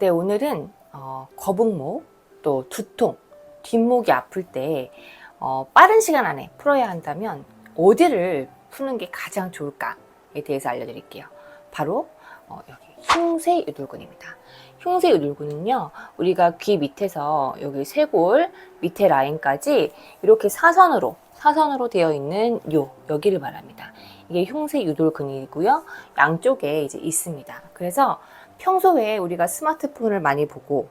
네, 오늘은 어, 거북목, 또 두통, 뒷목이 아플 때 어, 빠른 시간 안에 풀어야 한다면 어디를 푸는 게 가장 좋을까에 대해서 알려드릴게요. 바로 어, 여기 흉쇄 유돌근입니다. 흉쇄 유돌근은요, 우리가 귀 밑에서 여기 쇄골 밑에 라인까지 이렇게 사선으로 사선으로 되어 있는 요 여기를 말합니다. 이게 흉쇄 유돌근이고요. 양쪽에 이제 있습니다. 그래서 평소에 우리가 스마트폰을 많이 보고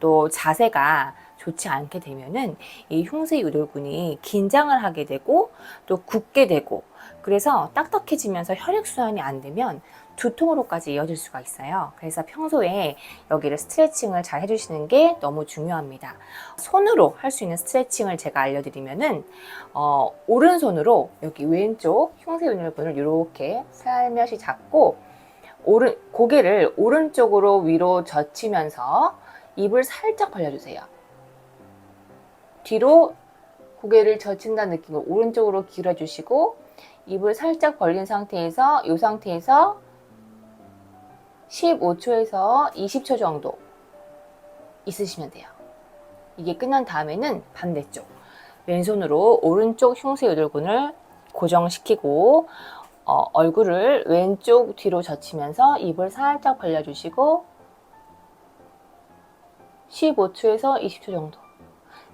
또 자세가 좋지 않게 되면은 이 흉쇄 유돌근이 긴장을 하게 되고 또 굳게 되고 그래서 딱딱해지면서 혈액 순환이 안 되면 두통으로까지 이어질 수가 있어요. 그래서 평소에 여기를 스트레칭을 잘 해주시는 게 너무 중요합니다. 손으로 할 수 있는 스트레칭을 제가 알려드리면은 어, 오른손으로 여기 왼쪽 흉쇄 유돌근을 이렇게 살며시 잡고 오른 고개를 오른쪽으로 위로 젖히면서 입을 살짝 벌려주세요. 뒤로 고개를 젖힌다는 느낌으로 오른쪽으로 길어주시고 입을 살짝 벌린 상태에서 이 상태에서 15초에서 20초 정도 있으시면 돼요. 이게 끝난 다음에는 반대쪽 왼손으로 오른쪽 흉쇄 요돌근을 고정시키고 어, 얼굴을 왼쪽 뒤로 젖히면서 입을 살짝 벌려주시고 15초에서 20초 정도.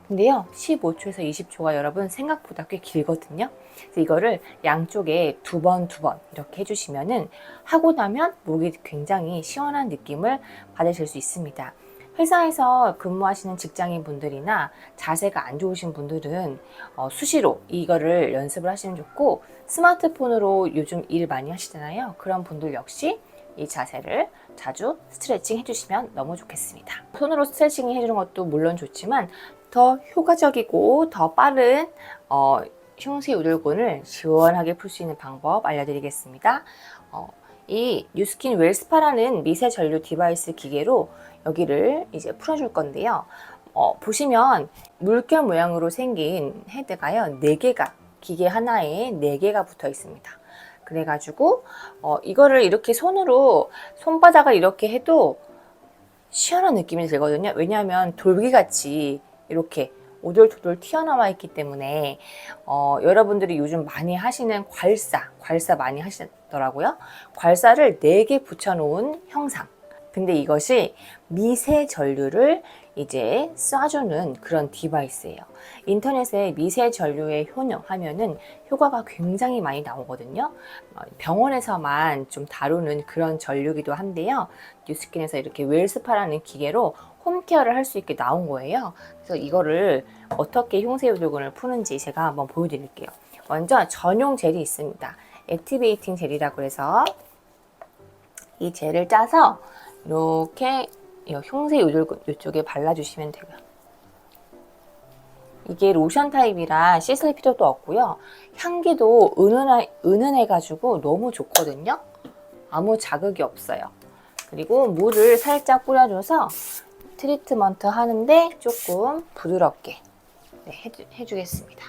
근데요, 15초에서 20초가 여러분 생각보다 꽤 길거든요. 그래서 이거를 양쪽에 두 번, 두 번 이렇게 해주시면은 하고 나면 목이 굉장히 시원한 느낌을 받으실 수 있습니다. 회사에서 근무하시는 직장인 분들이나 자세가 안 좋으신 분들은 어, 수시로 이거를 연습을 하시면 좋고 스마트폰으로 요즘 일 많이 하시잖아요. 그런 분들 역시 이 자세를 자주 스트레칭 해주시면 너무 좋겠습니다. 손으로 스트레칭 해주는 것도 물론 좋지만 더 효과적이고 더 빠른 어, 흉쇄 요돌근을 시원하게 풀 수 있는 방법 알려드리겠습니다. 어, 이 뉴스킨 웰스파라는 미세 전류 디바이스 기계로 여기를 이제 풀어줄 건데요. 어, 보시면 물결 모양으로 생긴 헤드가요. 4개가 기계 하나에 4개가 붙어 있습니다. 그래가지고 어, 이거를 이렇게 손으로 손바닥을 이렇게 해도 시원한 느낌이 들거든요. 왜냐하면 돌기같이 이렇게 오돌토돌 튀어나와 있기 때문에 어, 여러분들이 요즘 많이 하시는 괄사, 괄사 많이 하시더라고요. 괄사를 4개 붙여놓은 형상. 근데 이것이 미세 전류를 이제 쏴주는 그런 디바이스예요. 인터넷에 미세 전류의 효능 하면은 효과가 굉장히 많이 나오거든요. 어, 병원에서만 좀 다루는 그런 전류기도 한데요. 뉴스킨에서 이렇게 웰스파라는 기계로 홈케어를 할 수 있게 나온 거예요. 그래서 이거를 어떻게 흉쇄 요도근을 푸는지 제가 한번 보여드릴게요. 먼저 전용 젤이 있습니다. 액티베이팅 젤이라고 해서 이 젤을 짜서 이렇게 이 흉쇄 요돌근 이쪽에 발라주시면 되고요. 이게 로션 타입이라 씻을 필요도 없고요. 향기도 은은하, 은은해가지고 너무 좋거든요. 아무 자극이 없어요. 그리고 물을 살짝 뿌려줘서 트리트먼트 하는데 조금 부드럽게 네, 해주, 해주겠습니다.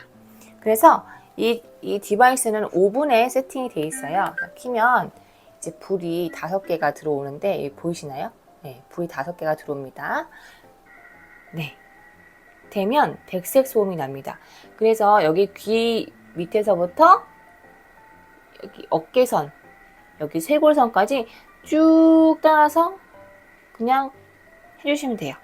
그래서 이, 이 디바이스는 오븐에 세팅이 돼 있어요. 키면 이제 불이 다섯 개가 들어오는데 여기 보이시나요? 네, 불이 다섯 개가 들어옵니다. 네. 되면 백색 소음이 납니다. 그래서 여기 귀 밑에서부터 여기 어깨선, 여기 쇄골선까지 쭉 따라서 그냥 해주시면 돼요.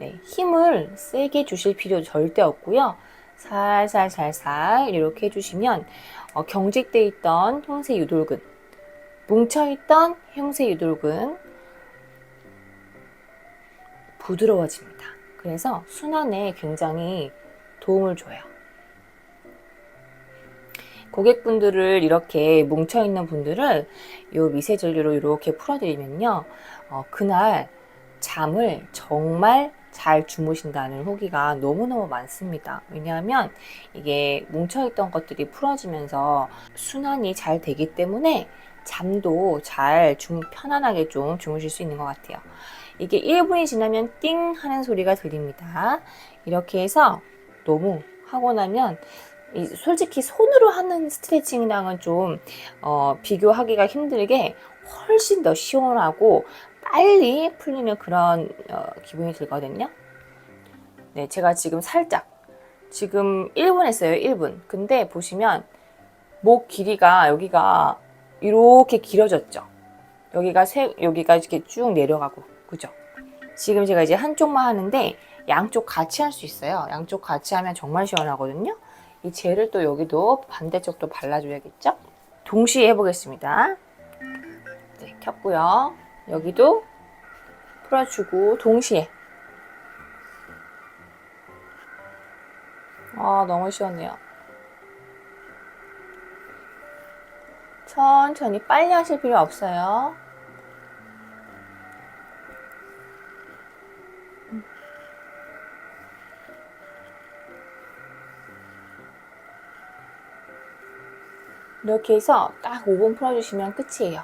네, 힘을 세게 주실 필요 절대 없고요. 살살살살 이렇게 해주시면 어, 경직돼 있던 흉쇄 유돌근, 뭉쳐있던 흉쇄 유돌근 부드러워집니다. 그래서 순환에 굉장히 도움을 줘요. 고객분들을 이렇게 뭉쳐있는 분들을 이 미세전류로 이렇게 풀어드리면요. 어, 그날 잠을 정말 잘 주무신다는 후기가 너무너무 많습니다. 왜냐하면 이게 뭉쳐있던 것들이 풀어지면서 순환이 잘 되기 때문에 잠도 잘 주, 편안하게 좀 주무실 수 있는 것 같아요. 이게 1분이 지나면 띵 하는 소리가 들립니다. 이렇게 해서 너무 하고 나면 이 솔직히 손으로 하는 스트레칭이랑은 좀 어, 비교하기가 힘들게 훨씬 더 시원하고 빨리 풀리는 그런 어, 기분이 들거든요. 네, 제가 지금 살짝 지금 1분 했어요. 1분. 근데 보시면 목 길이가 여기가 이렇게 길어졌죠. 여기가 세, 여기가 이렇게 쭉 내려가고 그죠? 지금 제가 이제 한쪽만 하는데 양쪽 같이 할 수 있어요. 양쪽 같이 하면 정말 시원하거든요. 이 젤을 또 여기도 반대쪽도 발라줘야겠죠? 동시에 해보겠습니다. 네, 켰고요. 여기도 풀어주고 동시에 아 너무 시원해요. 천천히 빨리 하실 필요 없어요. 이렇게 해서 딱 5분 풀어주시면 끝이에요.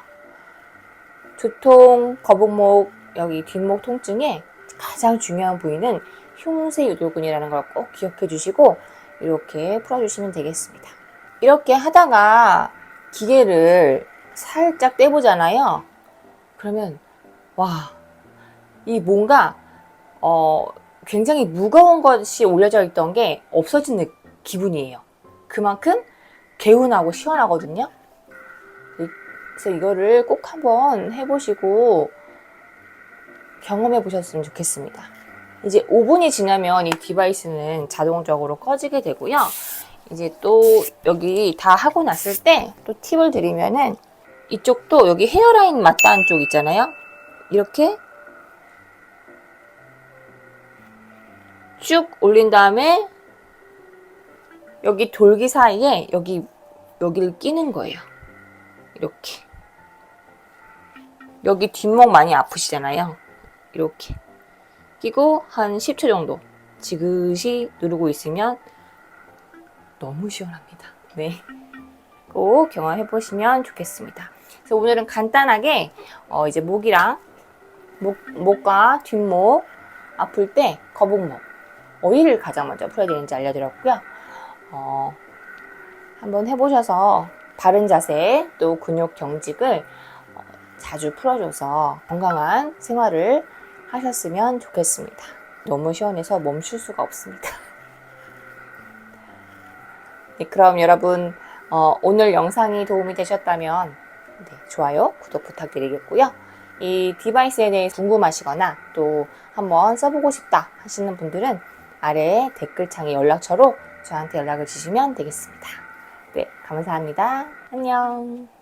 두통, 거북목, 여기 뒷목 통증에 가장 중요한 부위는 흉쇄 유돌근이라는 걸 꼭 기억해 주시고 이렇게 풀어주시면 되겠습니다. 이렇게 하다가 기계를 살짝 떼보잖아요. 그러면 와, 이 뭔가 어, 굉장히 무거운 것이 올려져 있던 게 없어진 느- 기분이에요. 그만큼 개운하고 시원하거든요. 그래서 이거를 꼭 한번 해보시고 경험해 보셨으면 좋겠습니다. 이제 5분이 지나면 이 디바이스는 자동적으로 꺼지게 되고요. 이제 또 여기 다 하고 났을 때 또 팁을 드리면은 이쪽도 여기 헤어라인 맞닿은 쪽 있잖아요. 이렇게 쭉 올린 다음에 여기 돌기 사이에 여기 여기를 끼는 거예요. 이렇게 여기 뒷목 많이 아프시잖아요. 이렇게 끼고 한 10초 정도 지그시 누르고 있으면 너무 시원합니다. 네. 꼭 경험해 보시면 좋겠습니다. 그래서 오늘은 간단하게 어 이제 목이랑 목, 목과 뒷목 아플 때 거북목 어디를 가장 먼저 풀어야 되는지 알려드렸고요. 어, 한번 해보셔서 바른 자세 또 근육 경직을 어, 자주 풀어줘서 건강한 생활을 하셨으면 좋겠습니다. 너무 시원해서 멈출 수가 없습니다. 네, 그럼 여러분 어, 오늘 영상이 도움이 되셨다면 네, 좋아요, 구독 부탁드리겠고요. 이 디바이스에 대해 궁금하시거나 또 한번 써보고 싶다 하시는 분들은 아래 댓글창에 연락처로 저한테 연락을 주시면 되겠습니다. 네, 감사합니다. 안녕.